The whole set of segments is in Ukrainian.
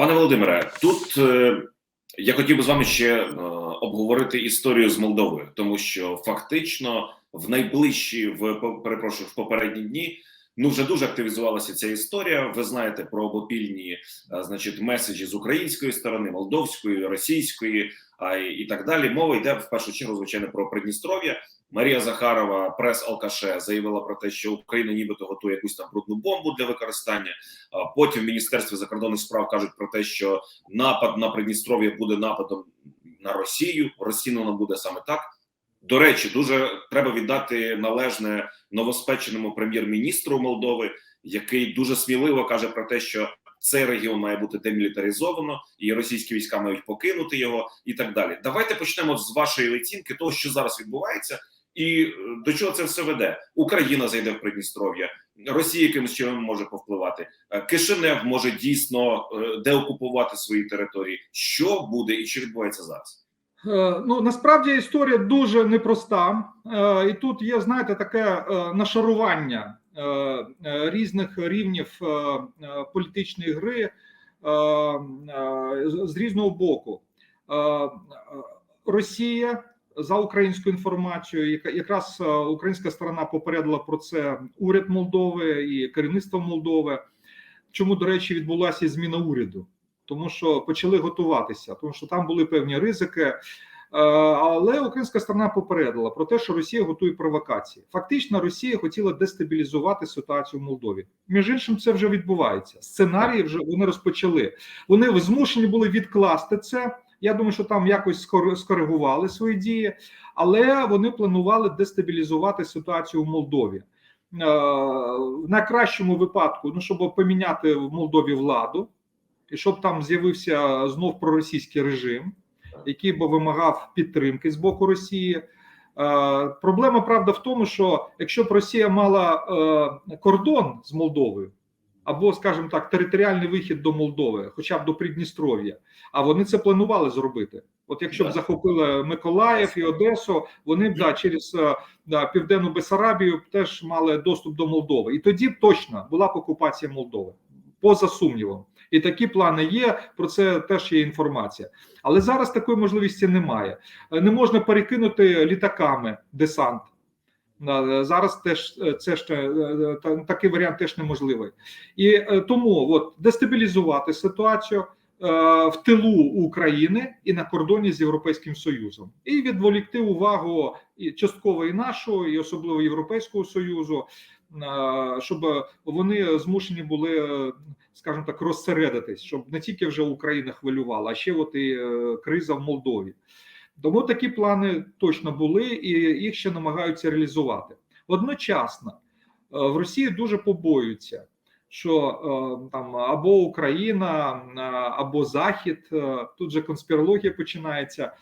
Пане Володимире, тут е, я хотів би з вами ще е, обговорити історію з Молдовою, тому що фактично в найближчі в перепрошую в попередні дні. Ну, вже дуже активізувалася ця історія. Ви знаєте про обопільні, е, значить, меседжі з української сторони, молдовської, російської а, і так далі. Мова йде в першу чергу, звичайно, про Придністров'я. Марія Захарова, прес Алкаше, заявила про те, що Україна нібито готує якусь там брудну бомбу для використання. Потім в міністерстві закордонних справ кажуть про те, що напад на Придністров'я буде нападом на Росію. Розцінено буде саме так. До речі, дуже треба віддати належне новоспеченому прем'єр-міністру Молдови, який дуже сміливо каже про те, що цей регіон має бути демілітаризовано, і російські війська мають покинути його, і так далі. Давайте почнемо з вашої оцінки того, що зараз відбувається, і е, до чого це все веде. Україна зайде в Придністров'я, Росія якимось чином може повпливати. Е, Кишинев може дійсно е, деокупувати свої території. Що буде і що відбувається зараз? Ну насправді історія дуже непроста, і тут є, знаєте, таке нашарування різних рівнів політичної гри з- різного боку. Росія за українською інформацією, яка якраз е, українська сторона попередила про це уряд Молдови і керівництво Молдови. Чому, до речі, відбулася зміна уряду? тому що почали готуватися, тому що там були певні ризики. Е, Але українська сторона попередила про те, що Росія готує провокації. Фактично, Росія хотіла дестабілізувати ситуацію в Молдові. Між іншим, це вже відбувається. Сценарії вже вони розпочали. Вони змушені були відкласти це. Я думаю, що там якось скор- скоригували свої дії, але вони планували дестабілізувати ситуацію в Молдові. Е, В найкращому випадку, ну щоб поміняти в Молдові владу, і щоб там з'явився знов проросійський режим, який би вимагав підтримки з боку Росії. Е, Проблема правда в тому, що якщо б Росія мала е, кордон з Молдовою, або, скажімо так, територіальний вихід до Молдови, хоча б до Придністров'я, а вони це планували зробити. От якщо б захопили Миколаїв і Одесу, вони б да, через е, да, південну Бесарабію б теж мали доступ до Молдови. І тоді б точно була б окупація Молдови, поза сумнівом. І такі плани є. Про це теж є інформація. Але зараз такої можливості немає. Е, Не можна перекинути літаками десант. Е, Зараз теж е, це ж е, такий варіант теж неможливий. І тому от дестабілізувати ситуацію в тилу України і на кордоні з Європейським Союзом, і відволікти увагу частково і нашого, і особливо Європейського Союзу, щоб вони змушені були, скажімо так, розсередитись, щоб не тільки вже Україна хвилювала, а ще от і криза в Молдові. Тому такі плани точно були, і їх ще намагаються реалізувати. Одночасно е, в Росії дуже побоюються, що е, там або Україна, е, або Захід, тут же конспірологія починається.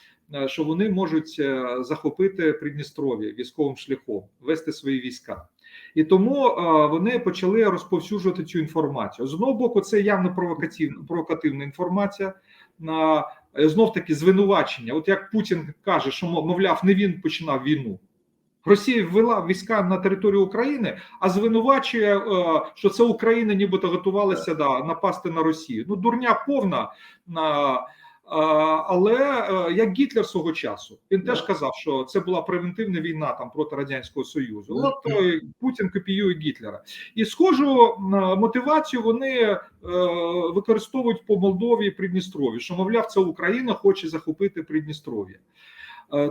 Що вони можуть захопити Придністров'я військовим шляхом, вести свої війська, і тому вони почали розповсюджувати цю інформацію. З одного боку, це явно провокативна провокативна інформація. На знов таки звинувачення. От як Путін каже, що мов- мовляв, не він починав війну. Росія ввела війська на територію України, а звинувачує, е, що це Україна, нібито готувалася да, напасти на Росію. Ну, дурня повна. Але е, як Гітлер свого часу, він теж казав, що це була превентивна війна там проти радянського союзу. От е, Путін копіює Гітлера, і схожу е, мотивацію вони використовують по Молдові і Придністров'ї, що мовляв, це Україна хоче захопити Придністров'я.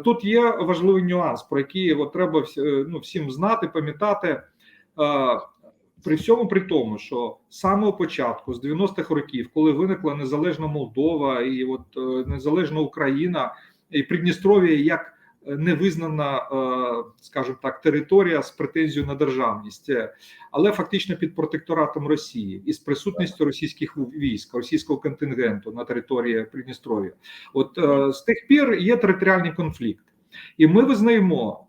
Тут є важливий нюанс, про який от треба ну, всім знати, пам'ятати. При всьому при тому, що з самого початку, з 90-х років, коли виникла незалежна Молдова і от е, незалежна Україна і Придністров'я як невизнана, е, скажімо так, територія з претензією на державність, е, але фактично під протекторатом Росії і з присутністю російських військ, російського контингенту на території Придністров'я. От з тих пір є територіальний конфлікт, і ми визнаємо,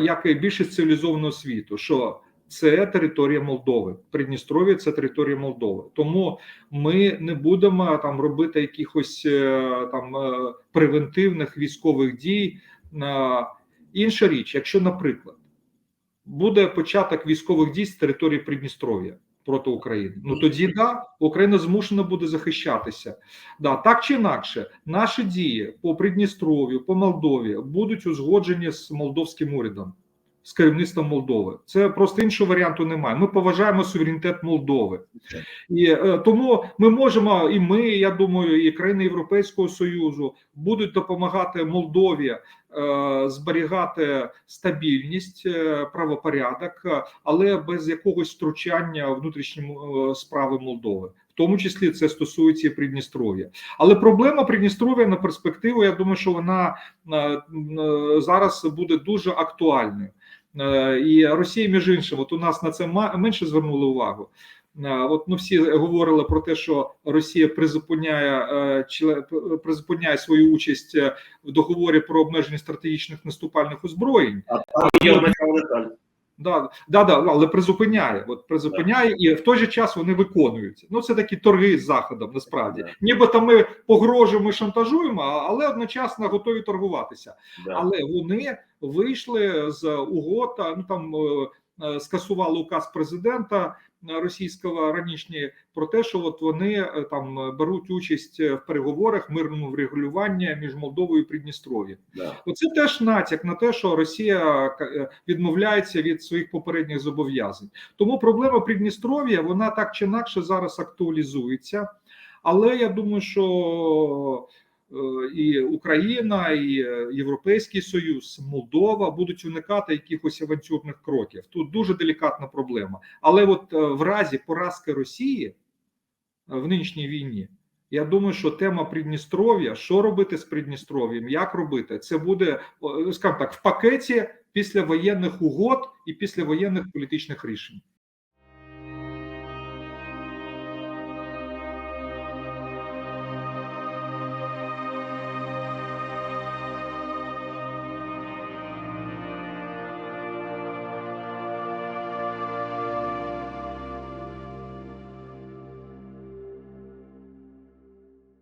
як і більшість цивілізованого світу, що це територія Молдови. Придністров'я це територія Молдови. Тому ми не будемо там робити якихось е, там е, превентивних військових дій. Інша річ, якщо, наприклад, буде початок військових дій з території Придністров'я, проти України. Ну тоді да, Україна змушена буде захищатися. Да, так чи інакше, наші дії по Придністров'ю, по Молдові будуть узгоджені з молдовським урядом, з керівництвом Молдови. Це просто іншого варіанту немає. Ми поважаємо суверенітет Молдови, і е, тому ми можемо, і ми, я думаю, і країни Європейського союзу будуть допомагати Молдові е, зберігати стабільність, е, правопорядок, е, але без якогось втручання в внутрішні е, справи Молдови. В тому числі це стосується і Придністров'я. Але проблема Придністров'я на перспективу, я думаю, що вона е, зараз буде дуже актуальною. Е, І Росія, між іншим, от у нас на це менше звернули увагу. Е, От ну всі говорили про те, що Росія призупиняє е, призупиняє свою участь в договорі про обмеження стратегічних наступальних озброєнь. А там є. Да, да, да, але призупиняє. От призупиняє, і в той же час вони виконуються. Ну це такі торги з заходом. Насправді, Да. нібито ми погрожуємо, шантажуємо, а- але одночасно готові торгуватися. Да. Але вони вийшли з угод, ну там е, скасували указ президента е, російського ранішній про те, що от вони е, там е, беруть участь е, в переговорах мирному врегулюванні між Молдовою і Придністров'ям. Да. Оце теж натяк на те, що Росія е, відмовляється від своїх попередніх зобов'язань. Тому проблема Придністров'я вона так чи інакше зараз актуалізується. Але я думаю, що е, і Україна, і е, Європейський Союз, Молдова будуть уникати якихось авантюрних кроків. Тут дуже делікатна проблема. Але от е, в разі поразки Росії е, в нинішній війні. Я думаю, що тема Придністров'я, що робити з Придністров'ям, як робити, це буде, скажімо так, в пакеті після воєнних угод і після воєнних політичних рішень.